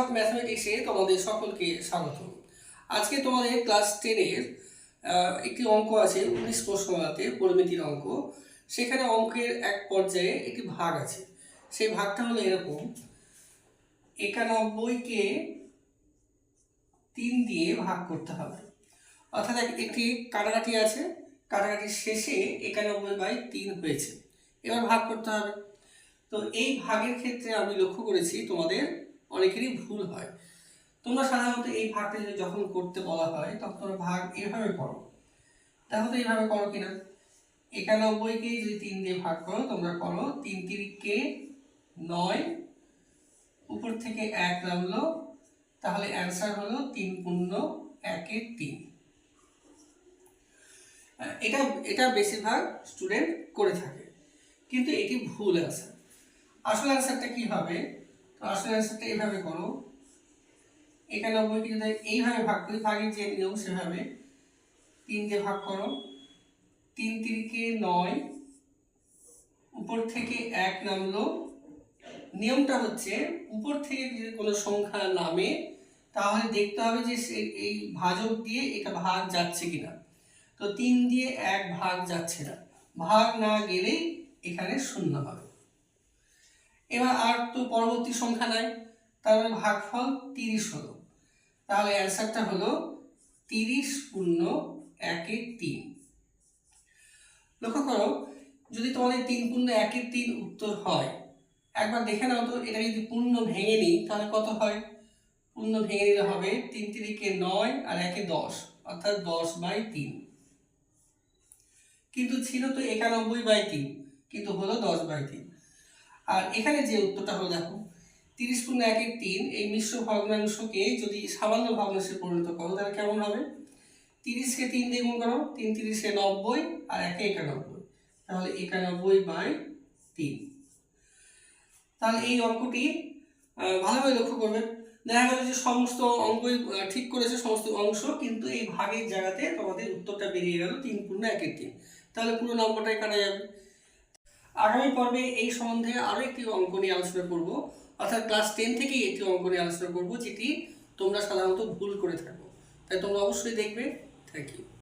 Of ম্যাথমেটিক্সে তোমাদের সকলকে স্বাগত। আজকে তোমাদের ক্লাস টেনের একটি অঙ্ক আছে, উনিশ প্রশ্নমালাতে পরিমিতির অঙ্ক। সেখানে অঙ্কের এক পর্যায়ে একটি ভাগ আছে। সেই ভাগটা হলো এরকম একানব্বইকে তিন দিয়ে ভাগ করতে হবে। অর্থাৎ একটি কাটাকাটি আছে, কাটাকাটির শেষে একানব্বই বাই তিন হয়েছে। এবার ভাগ করতে হবে। তো এই ভাগের ক্ষেত্রে আমি লক্ষ্য করেছি তোমাদের অনেকেরই ভুল হয়। তোমরা সাধারণত এই ভাগটা যখন করতে বলা হয়, তখন তোমরা ভাগ এভাবে করো। দেখো তো এইভাবে করো কিনা? একানব্বইকে যদি তিন দিয়ে ভাগ করো, তোমরা করো তিন তিরিককে নয়, উপর থেকে এক নামলো, তাহলে অ্যান্সার হলো তিন পূর্ণ একের তিন। এটা এটা বেশিরভাগ স্টুডেন্ট করে থাকে। কিন্তু এটি ভুল অ্যান্সার আসল অ্যান্সারটা কি হবে? তো আসল অ্যান্সারটা এইভাবে করো। একানব্বইকে যদি এইভাবে ভাগ করি, ভাগের যে নিয়ম সেভাবে তিন দিয়ে ভাগ করো। তিন তিরিকে নয়, উপর থেকে এক নামলো। নিয়মটা হচ্ছে উপর থেকে যদি কোনো সংখ্যা নামে, তাহলে দেখতে হবে যে সে এই ভাজক দিয়ে এটা ভাগ যাচ্ছে কিনা। তো তিন দিয়ে এক ভাগ যাচ্ছে না। ভাগ না গেলেই এখানে শূন্য হবে। এবার আর তো পরবর্তী সংখ্যা নাই, তাহলে ভাগফল তিরিশ হলো। তাহলে অ্যান্সারটা হলো তিরিশ পূর্ণ একের তিন। লক্ষ্য করো, যদি তোমাদের তিন পূর্ণ একের তিন উত্তর হয়, একবার দেখে নাও তো, এটা যদি পূর্ণ ভেঙে নিই, তাহলে কত হয়? পূর্ণ ভেঙে নিলে হবে তিন তিরিকে নয় আর একে দশ, অর্থাৎ দশ বাই তিন। কিন্তু ছিল তো একানব্বই বাই তিন, কিন্তু হলো দশ বাই তিন। আর এখানে যে উত্তরটা হলো দেখো, তিরিশ পূর্ণ এক এক তিন, এই মিশ্র ভগ্নাংশকে যদি সামান্য ভগ্নাংশে পরিণত করো, তাহলে কেমন হবে? তিরিশকে তিন দিয়ে গুণ করো, তিন তিরিশে নব্বই আর একে একানব্বই। তাহলে একানব্বই বাই তিন। তাহলে এই অঙ্কটি ভালোভাবে লক্ষ্য করবে। দেখা গেল যে সমস্ত অঙ্কই ঠিক করেছে সমস্ত অংশ, কিন্তু এই ভাগের জায়গাতে তোমাদের উত্তরটা বেরিয়ে গেল তিন পূর্ণ একের তিন। তাহলে পুরো নম্বরটাই কাটা যাবে। আগামী পর্বে এই সম্বন্ধে আরও একটি অঙ্ক নিয়ে আলোচনা করব। অর্থাৎ ক্লাস টেন থেকেই একটি অঙ্ক নিয়ে আলোচনা করব, যেটি তোমরা সাধারণত ভুল করে থাকো। তাই তোমরা অবশ্যই দেখবে। Thank you